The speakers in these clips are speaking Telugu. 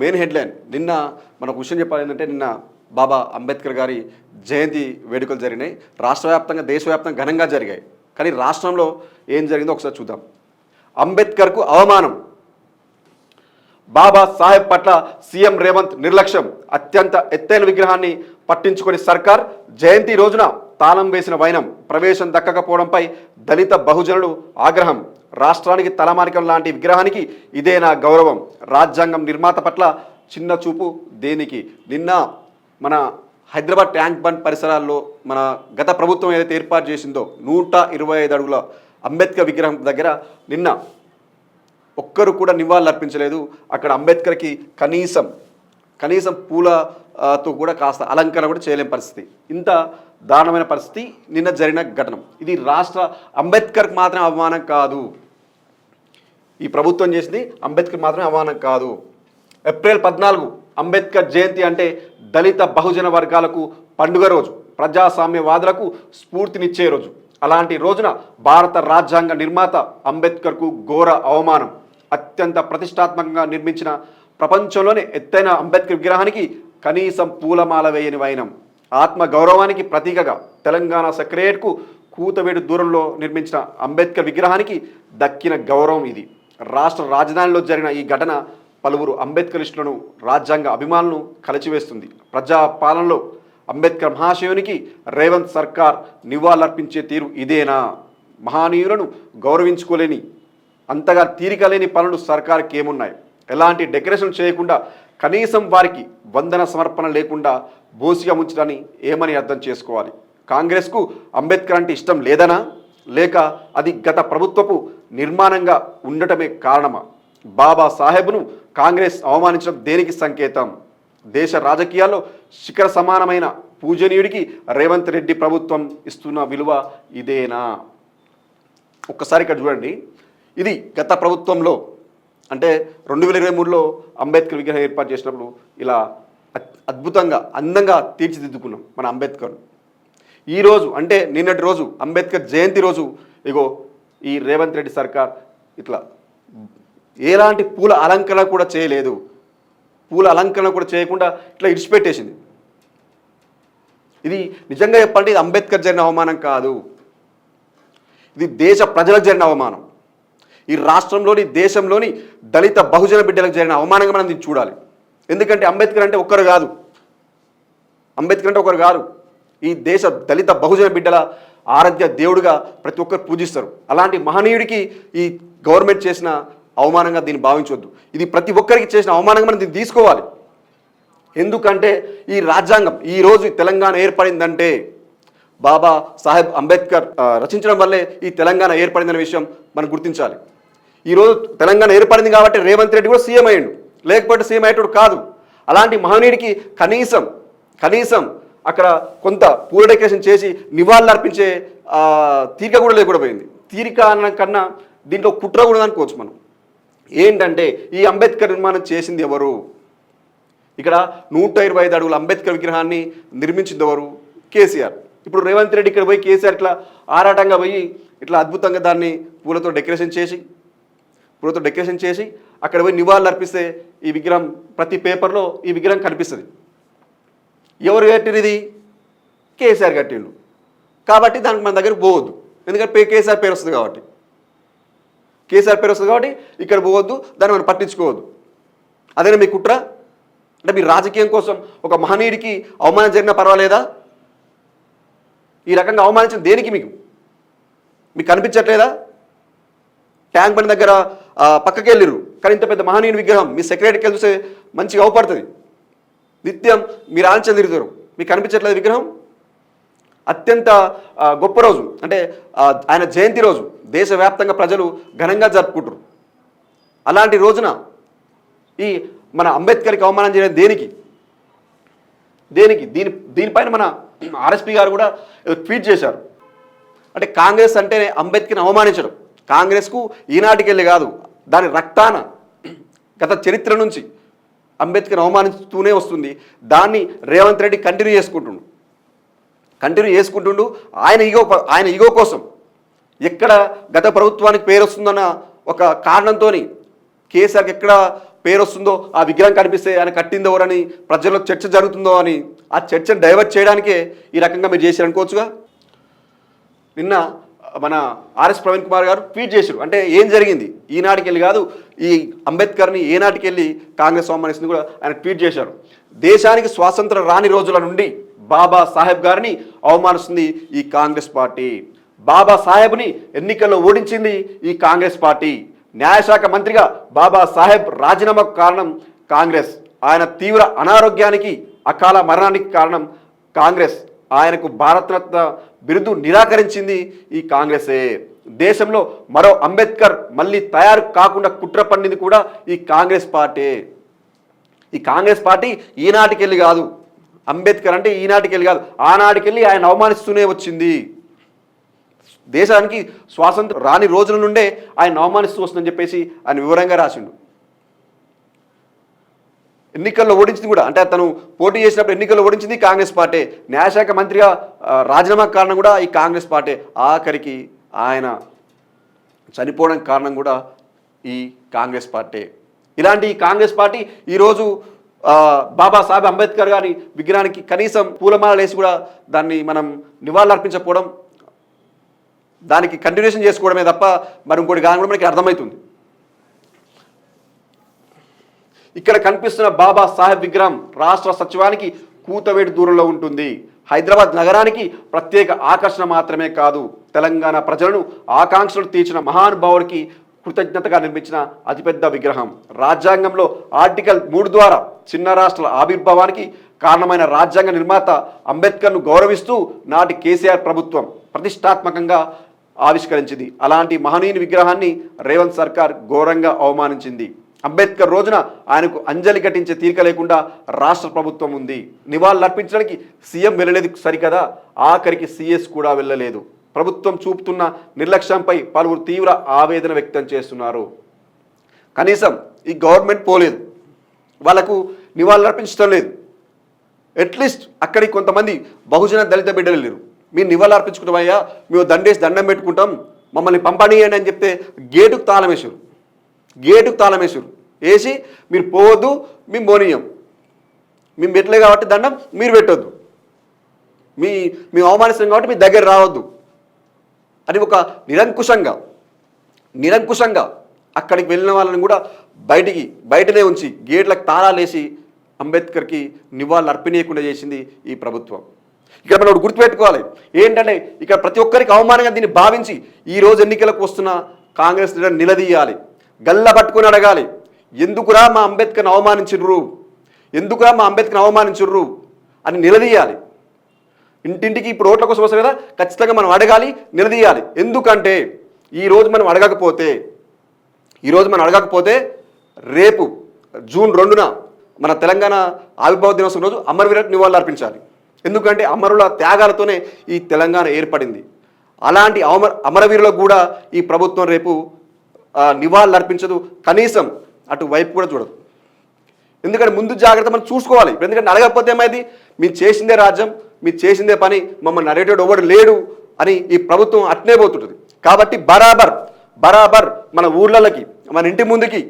Main headline. నిన్న మనకు విషయం చెప్పాలి ఏంటంటే నిన్న బాబా అంబేద్కర్ గారి జయంతి వేడుకలు జరిగినాయి. రాష్ట్ర వ్యాప్తంగా దేశవ్యాప్తంగా ఘనంగా జరిగాయి. కానీ రాష్ట్రంలో ఏం జరిగిందో ఒకసారి చూద్దాం. అంబేద్కర్కు అవమానం. బాబా సాహెబ్ పట్ల సీఎం రేవంత్ నిర్లక్ష్యం. అత్యంత ఎత్తైన విగ్రహాన్ని పట్టించుకొని సర్కార్ జయంతి రోజున తాళం వేసిన వైనం ప్రవేశం దక్కకపోవడంపై దళిత బహుజనులు ఆగ్రహం. రాష్ట్రానికి తలమానికం లాంటి విగ్రహానికి ఇదే నా గౌరవం. రాజ్యాంగం నిర్మాత పట్ల చిన్న చూపు దేనికి? నిన్న మన హైదరాబాద్ ట్యాంక్ బండ్ పరిసరాల్లో మన గత ప్రభుత్వం ఏదైతే ఏర్పాటు చేసిందో నూట ఇరవై ఐదు అడుగుల అంబేద్కర్ విగ్రహం దగ్గర నిన్న ఒక్కరు కూడా నివాళులు అర్పించలేదు. అక్కడ అంబేద్కర్కి కనీసం కనీసం పూలతో కూడా కాస్త అలంకరణ కూడా చేయలేని పరిస్థితి. ఇంత దారుణమైన పరిస్థితి నిన్న జరిగిన ఘటన. ఇది రాష్ట్ర అంబేద్కర్కి మాత్రం అవమానం కాదు. ఈ ప్రభుత్వం చేసింది అంబేద్కర్ మాత్రమే అవమానం కాదు. ఏప్రిల్ పద్నాలుగు అంబేద్కర్ జయంతి అంటే దళిత బహుజన వర్గాలకు పండుగ రోజు ప్రజాస్వామ్యవాదులకు స్ఫూర్తినిచ్చే రోజు. అలాంటి రోజున భారత రాజ్యాంగ నిర్మాత అంబేద్కర్కు ఘోర అవమానం. అత్యంత ప్రతిష్టాత్మకంగా నిర్మించిన ప్రపంచంలోనే ఎత్తైన అంబేద్కర్ విగ్రహానికి కనీసం పూలమాల వేయని వైనం. ఆత్మ గౌరవానికి ప్రతీకగా తెలంగాణ సెక్రటరియట్కు కూతవేడు దూరంలో నిర్మించిన అంబేద్కర్ విగ్రహానికి దక్కిన గౌరవం ఇది. రాష్ట్ర రాజధానిలో జరిగిన ఈ ఘటన పలువురు అంబేద్కరిస్టులను రాజ్యాంగ అభిమానులను కలిచివేస్తుంది. ప్రజా పాలనలో అంబేద్కర్ మహాశయునికి రేవంత్ సర్కార్ నివాళులర్పించే తీరు ఇదేనా? మహానీయులను గౌరవించుకోలేని అంతగా తీరిక లేని పనులు సర్కార్కి ఏమున్నాయి? ఎలాంటి డెకరేషన్ చేయకుండా కనీసం వారికి వందన సమర్పణ లేకుండా బోసిగా ఉంచడాన్ని ఏమని అర్థం చేసుకోవాలి? కాంగ్రెస్కు అంబేద్కర్ అంటే ఇష్టం లేదనా? లేక అది గత ప్రభుత్వపు నిర్మాణంగా ఉండటమే కారణమా? బాబా సాహెబ్ను కాంగ్రెస్ అవమానించడం దేనికి సంకేతం? దేశ రాజకీయాల్లో శిఖర సమానమైన పూజనీయుడికి రేవంత్ రెడ్డి ప్రభుత్వం ఇస్తున్న విలువ ఇదేనా? ఒక్కసారి ఇక్కడ చూడండి. ఇది గత ప్రభుత్వంలో అంటే రెండు వేల ఇరవై మూడులో అంబేద్కర్ విగ్రహం ఏర్పాటు చేసినప్పుడు ఇలా అద్- అద్భుతంగా అందంగా తీర్చిదిద్దుకున్నాం మన అంబేద్కర్. ఈరోజు అంటే నిన్నటి రోజు అంబేద్కర్ జయంతి రోజు ఇగో ఈ రేవంత్ రెడ్డి సర్కార్ ఇట్లా ఎలాంటి పూల అలంకరణ కూడా చేయలేదు. పూల అలంకరణ కూడా చేయకుండా ఇట్లా ఇడిచిపెట్టేసింది. ఇది నిజంగా చెప్పండి ఇది అంబేద్కర్ జరిగిన అవమానం కాదు. ఇది దేశ ప్రజలకు జరిగిన అవమానం. ఈ రాష్ట్రంలోని దేశంలోని దళిత బహుజన బిడ్డలకు జరిగిన అవమానంగా మనం దీన్ని చూడాలి. ఎందుకంటే అంబేద్కర్ అంటే ఒక్కరు కాదు. అంబేద్కర్ అంటే ఒకరు కాదు ఈ దేశ దళిత బహుజన బిడ్డల ఆరాధ్య దేవుడిగా ప్రతి ఒక్కరు పూజిస్తారు. అలాంటి మహనీయుడికి ఈ గవర్నమెంట్ చేసిన అవమానంగా దీన్ని భావించవద్దు. ఇది ప్రతి ఒక్కరికి చేసిన అవమానంగా మనం దీన్ని తీసుకోవాలి. ఎందుకంటే ఈ రాజ్యాంగం ఈ రోజు తెలంగాణ ఏర్పడిందంటే బాబా సాహెబ్ అంబేద్కర్ రచించడం వల్లే ఈ తెలంగాణ ఏర్పడిందనే విషయం మనం గుర్తించాలి. ఈరోజు తెలంగాణ ఏర్పడింది కాబట్టి రేవంత్ రెడ్డి కూడా సీఎం అయ్యాడు. లేకపోతే సీఎం అయ్యేటోడు కాదు. అలాంటి మహనీయుడికి కనీసం కనీసం అక్కడ కొంత పూల డెకరేషన్ చేసి నివాళులు అర్పించే తీరిక కూడా లేకుండా పోయింది తీరిక అన్న కన్నా దీంట్లో కుట్ర కూడా అనుకోవచ్చు మనం. ఏంటంటే ఈ అంబేద్కర్ నిర్మాణం చేసింది ఎవరు? ఇక్కడ నూట ఇరవై ఐదు అడుగుల అంబేద్కర్ విగ్రహాన్ని నిర్మించింది ఎవరు? కేసీఆర్. ఇప్పుడు రేవంత్ రెడ్డి ఇక్కడ పోయి కేసీఆర్ ఇట్లా ఆరాటంగా పోయి ఇట్లా అద్భుతంగా దాన్ని పూలతో డెకరేషన్ చేసి పూలతో డెకరేషన్ చేసి అక్కడ పోయి నివాళులు అర్పిస్తే ఈ విగ్రహం ప్రతి పేపర్లో ఈ విగ్రహం కనిపిస్తుంది. ఎవరు కట్టిరు ఇది? కేసీఆర్ కట్టిండు. కాబట్టి దానికి మన దగ్గర పోవద్దు. ఎందుకంటే పే- కేసీఆర్ పేరు వస్తుంది కాబట్టి. కేసీఆర్ పేరు వస్తుంది కాబట్టి ఇక్కడ పోవద్దు దాన్ని మనం పట్టించుకోవద్దు. అదేనా మీ కుట్ర? అంటే మీ రాజకీయం కోసం ఒక మహనీయుడికి అవమానం జరిగినా పర్వాలేదా? ఈ రకంగా అవమానించిన దేనికి మీకు? మీకు కనిపించట్లేదా? ట్యాంక్ బండి దగ్గర పక్కకి వెళ్ళిరు కానీ ఇంత పెద్ద మహనీయుని విగ్రహం మీ సెక్రటరీకి చూస్తే మంచిగా అవపడుతుంది. నిత్యం మీరు ఆలోచన తిరుగుతారు. మీకు కనిపించట్లేదు విగ్రహం? అత్యంత గొప్ప రోజు. అంటే ఆయన జయంతి రోజు. దేశవ్యాప్తంగా ప్రజలు ఘనంగా జరుపుకుంటారు. అలాంటి రోజున ఈ మన అంబేద్కర్కి అవమానం చేయడం దేనికి? దేనికి? దీని దీనిపైన మన ఆర్ఎస్పీ గారు కూడా ట్వీట్ చేశారు. అంటే కాంగ్రెస్ అంటేనే అంబేద్కర్ని అవమానించడం. కాంగ్రెస్కు ఈనాటికెళ్ళి కాదు. దాని రక్తాన గత చరిత్ర నుంచి అంబేద్కర్ అవమానిస్తూనే వస్తుంది. దాన్ని రేవంత్ రెడ్డి కంటిన్యూ చేసుకుంటుండు. కంటిన్యూ చేసుకుంటుండు. ఆయన ఈగో ఆయన ఈగో కోసం. ఎక్కడ గత ప్రభుత్వానికి పేరు వస్తుందన్న ఒక కారణంతో కేసీఆర్కి ఎక్కడ పేరు వస్తుందో ఆ విగ్రహం కనిపిస్తే ఆయన కట్టిందో అని ప్రజల్లో చర్చ జరుగుతుందో అని ఆ చర్చను డైవర్ట్ చేయడానికే ఈ రకంగా మీరు చేశారు అనుకోవచ్చుగా? నిన్న మన ఆర్ఎస్ ప్రవీణ్ కుమార్ గారు ట్వీట్ చేశారు. అంటే ఏం జరిగింది? ఈనాటికి వెళ్ళి కాదు ఈ అంబేద్కర్ని ఏనాటికి వెళ్ళి కాంగ్రెస్ అవమానిస్తుంది కూడా ఆయన ట్వీట్ చేశారు. దేశానికి స్వాతంత్రం రాని రోజుల నుండి బాబా సాహెబ్ గారిని అవమానిస్తుంది ఈ కాంగ్రెస్ పార్టీ. బాబా సాహెబ్ని ఎన్నికల్లో ఓడించింది ఈ కాంగ్రెస్ పార్టీ. న్యాయశాఖ మంత్రిగా బాబా సాహెబ్ రాజీనామాకు కారణం కాంగ్రెస్. ఆయన తీవ్ర అనారోగ్యానికి అకాల మరణానికి కారణం కాంగ్రెస్. ఆయనకు భారతరత్న బిరుదు నిరాకరించింది ఈ కాంగ్రెసే. దేశంలో మరో అంబేద్కర్ మళ్ళీ తయారు కాకుండా కుట్ర పండింది కూడా ఈ కాంగ్రెస్ పార్టీ. ఈ కాంగ్రెస్ పార్టీ ఈనాటికెళ్ళి కాదు. అంబేద్కర్ అంటే ఈనాటికెళ్ళి కాదు. ఆనాటికెళ్ళి ఆయన అవమానిస్తూనే వచ్చింది. దేశానికి స్వాతంత్రం రాని రోజుల నుండే ఆయన అవమానిస్తూ వస్తుందని చెప్పేసి ఆయన వివరంగా రాసిండు. ఎన్నికల్లో ఓడించింది కూడా అంటే తను పోటీ చేసినప్పుడు ఎన్నికల్లో ఓడించింది కాంగ్రెస్ పార్టీ. న్యాయశాఖ మంత్రిగా రాజీనామా కారణం కూడా ఈ కాంగ్రెస్ పార్టీ ఆఖరికి ఆయన చనిపోవడం కారణం కూడా ఈ కాంగ్రెస్ పార్టీ. ఇలాంటి ఈ కాంగ్రెస్ పార్టీ ఈరోజు బాబాసాహెబ్ అంబేద్కర్ గారి విగ్రహానికి కనీసం పూలమాల వేసి కూడా దాన్ని మనం నివాళులర్పించకపోవడం దానికి కంటిన్యూషన్ చేసుకోవడమే తప్ప మరి ఇంకోటి కాని కూడా మనకి అర్థమవుతుంది. ఇక్కడ కనిపిస్తున్న బాబా సాహెబ్ విగ్రహం రాష్ట్ర సచివానికి కూతవేటి దూరంలో ఉంటుంది. హైదరాబాద్ నగరానికి ప్రత్యేక ఆకర్షణ మాత్రమే కాదు తెలంగాణ ప్రజలను ఆకాంక్షలు తీర్చిన మహానుభావుడికి కృతజ్ఞతగా నిర్మించిన అతిపెద్ద విగ్రహం. రాజ్యాంగంలో ఆర్టికల్ మూడు ద్వారా చిన్న రాష్ట్రాల ఆవిర్భావానికి కారణమైన రాజ్యాంగ నిర్మాత అంబేద్కర్ను గౌరవిస్తూ నాటి కేసీఆర్ ప్రభుత్వం ప్రతిష్టాత్మకంగా ఆవిష్కరించింది. అలాంటి మహనీయుని విగ్రహాన్ని రేవంత్ సర్కార్ ఘోరంగా అవమానించింది. అంబేద్కర్ రోజున ఆయనకు అంజలి ఘటించే తీరిక లేకుండా రాష్ట్ర ప్రభుత్వం ఉంది. నివాళులు అర్పించడానికి సీఎం వెళ్ళలేదు సరికదా? ఆఖరికి సీఎస్ కూడా వెళ్ళలేదు. ప్రభుత్వం చూపుతున్న నిర్లక్ష్యంపై పలువురు తీవ్ర ఆవేదన వ్యక్తం చేస్తున్నారు. కనీసం ఈ గవర్నమెంట్ పోలేదు. వాళ్ళకు నివాళులు అర్పించడం లేదు. అట్లీస్ట్ అక్కడికి కొంతమంది బహుజన దళిత బిడ్డలు లేరు మీరు నివాళులు అర్పించుకుంటామయ్యా మేము దండేసి దండం పెట్టుకుంటాం మమ్మల్ని పంపనీయండి అని చెప్తే గేటుకు తాళం వేసారు గేటుకు తాళం వేసారు వేసి మీరు పోవద్దు మేము పోనీయం మేము పెట్టలే కాబట్టి దండం మీరు పెట్టొద్దు. మీ మేము అవమానిస్తాం కాబట్టి మీ దగ్గర రావద్దు. అని ఒక నిరంకుశంగా నిరంకుశంగా అక్కడికి వెళ్ళిన వాళ్ళని కూడా బయటికి బయటనే ఉంచి గేట్లకు తాళాలేసి అంబేద్కర్కి నివాళులు అర్పణీయకుండా చేసింది ఈ ప్రభుత్వం. ఇక్కడ మనం గుర్తుపెట్టుకోవాలి. ఏంటంటే ఇక్కడ ప్రతి ఒక్కరికి అవమానంగా దీన్ని భావించి ఈ రోజు ఎన్నికలకు వస్తున్న కాంగ్రెస్ లీడర్ నిలదీయాలి. గల్ల పట్టుకొని అడగాలి. ఎందుకురా మా అంబేద్కర్ని అవమానించరు ఎందుకురా మా అంబేద్కర్ని అవమానించరు అని నిలదీయాలి. ఇంటింటికి ఇప్పుడు ఓట్ల కోసం వస్తారు కదా ఖచ్చితంగా మనం అడగాలి నిలదీయాలి. ఎందుకంటే ఈరోజు మనం అడగకపోతే ఈరోజు మనం అడగకపోతే రేపు జూన్ రెండున మన తెలంగాణ ఆవిర్భావ దినోత్సవం రోజు అమరవీరులకు నివాళులు అర్పించాలి. ఎందుకంటే అమరుల త్యాగాలతోనే ఈ తెలంగాణ ఏర్పడింది. అలాంటి అమర అమరవీరులకు కూడా ఈ ప్రభుత్వం రేపు నివాళులు అర్పించదు. కనీసం అటు వైపు కూడా చూడదు. ఎందుకంటే ముందు జాగ్రత్త మనం చూసుకోవాలి. ఎందుకంటే అడగకపోతే ఏమైంది? మీరు చేసిందే రాజ్యం మీరు చేసిందే పని మమ్మల్ని అడిగేటోడు ఎవడు లేడు అని ఈ ప్రభుత్వం అట్నే పోతుంటుంది. కాబట్టి బరాబర్ బరాబర్ మన ఊర్లకి మన ఇంటి ముందుకి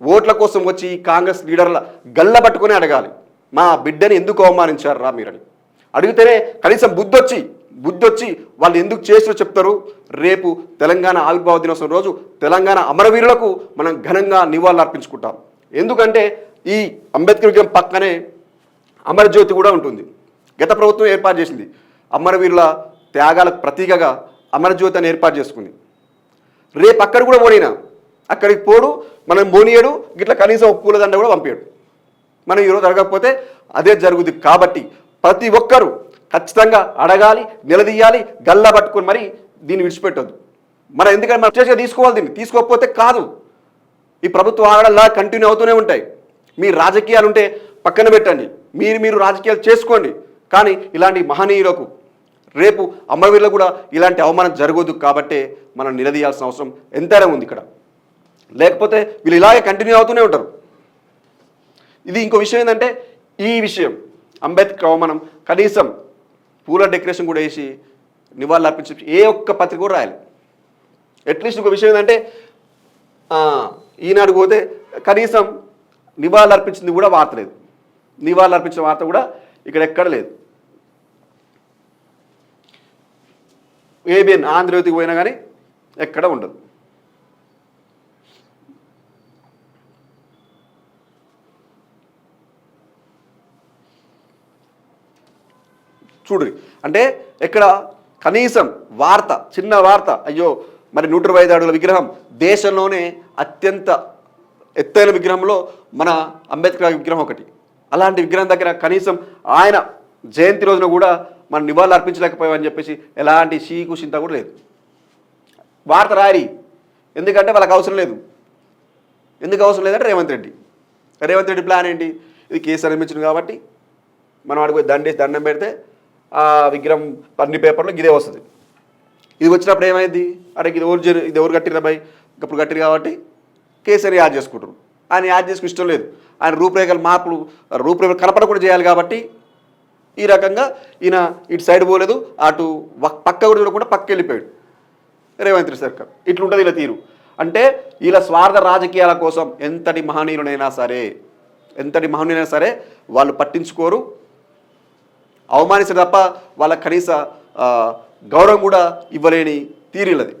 ఓట్ల కోసం వచ్చి కాంగ్రెస్ లీడర్ల గల్ల పట్టుకొని అడగాలి. మా బిడ్డని ఎందుకు అవమానించారు రా మీరని. అడిగితేనే కనీసం బుద్ధొచ్చి బుద్ధొచ్చి వాళ్ళు ఎందుకు చేసినో చెప్తారు. రేపు తెలంగాణ ఆవిర్భావ దినోత్సవం రోజు తెలంగాణ అమరవీరులకు మనం ఘనంగా నివాళులు అర్పించుకుంటాం ఎందుకంటే ఈ అంబేద్కర్ విగ్రహం పక్కనే అమరజ్యోతి కూడా ఉంటుంది. గత ప్రభుత్వం ఏర్పాటు చేసింది. అమరవీరుల త్యాగాలకు ప్రతీకగా అమరజ్యోతి అని ఏర్పాటు చేసుకుంది. రేపు అక్కడ కూడా పోనీనా? అక్కడికి పోడు మనం పోనీయడు గిట్ల కనీసం పూలదండ కూడా పంపాడు మనం ఈరోజు అడగకపోతే అదే జరుగుద్ది కాబట్టి ప్రతి ఒక్కరూ ఖచ్చితంగా అడగాలి నిలదీయాలి గల్లా పట్టుకొని మరి దీన్ని విడిచిపెట్టద్దు. మనం ఎందుకంటే మనం చేసి తీసుకోవాలి దీన్ని? తీసుకోకపోతే కాదు. ఈ ప్రభుత్వ ఆగడల్లా కంటిన్యూ అవుతూనే ఉంటాయి. మీ రాజకీయాలు ఉంటే పక్కన పెట్టండి. మీరు మీరు రాజకీయాలు చేసుకోండి. కానీ ఇలాంటి మహనీయులకు రేపు అమరవీరులకు కూడా ఇలాంటి అవమానం జరగదు కాబట్టే మనం నిలదీయాల్సిన అవసరం ఎంతైనా ఉంది ఇక్కడ. లేకపోతే వీళ్ళు ఇలాగే కంటిన్యూ అవుతూనే ఉంటారు. ఇది ఇంకో విషయం ఏంటంటే ఈ విషయం అంబేద్కర్ అవమానం కనీసం పూల డెకరేషన్ కూడా వేసి నివాళులు అర్పించి ఏ ఒక్క పత్రిక కూడా రాయాలి. అట్లీస్ట్ ఇంకో విషయం ఏంటంటే ఈనాడు పోతే కనీసం నివాళులు అర్పించింది కూడా వార్త లేదు. నివాళులు అర్పించిన వార్త కూడా ఇక్కడ ఎక్కడ లేదు. ఏబిఎన్ ఆంధ్రజ్యోతికి పోయినా కానీ ఎక్కడ ఉండదు. చూడు అంటే ఇక్కడ కనీసం వార్త చిన్న వార్త అయ్యో మరి నూట ఇరవై ఐదు అడుగుల విగ్రహం దేశంలోనే అత్యంత ఎత్తైన విగ్రహంలో మన అంబేద్కర్ విగ్రహం ఒకటి. అలాంటి విగ్రహం దగ్గర కనీసం ఆయన జయంతి రోజున కూడా మనం నివాళులు అర్పించలేకపోయామని చెప్పేసి ఎలాంటి షీకు చింత కూడా లేదు. వార్త రారి ఎందుకంటే వాళ్ళకి అవసరం లేదు. ఎందుకు అవసరం లేదంటే రేవంత్ రెడ్డి. రేవంత్ రెడ్డి ప్లాన్ ఏంటి? ఇది కేసు అనిపించింది కాబట్టి మనం అడిగి దండేసి దండం పెడితే విగ్రహం అన్ని పేపర్లో ఇదే వస్తుంది. ఇది వచ్చినప్పుడు ఏమైంది? అంటే ఇది ఎవరు ఇది ఎవరు కట్టిన భయ్ ఇప్పుడు కట్టిరు కాబట్టి కేసీఆర్ యాడ్ చేసుకుంటారు ఆయన యాడ్ చేసుకుని ఇష్టం లేదు. ఆయన రూపురేఖలు మార్పులు రూపురేఖలు కనపడకుండా చేయాలి కాబట్టి ఈ రకంగా ఈయన ఇటు సైడ్ పోలేదు అటు పక్క కూడా చూడకుండా పక్క వెళ్ళిపోయాడు. రేవంత్ రెడ్డి సర్కార్. ఇట్లుంటుంది ఇలా తీరు. అంటే ఇలా స్వార్థ రాజకీయాల కోసం ఎంతటి మహనీయులైనా సరే ఎంతటి మహనీయులైనా సరే వాళ్ళు పట్టించుకోరు. అవమానిస్తారు తప్ప వాళ్ళ కనీస గౌరవం కూడా ఇవ్వలేని తీరిలది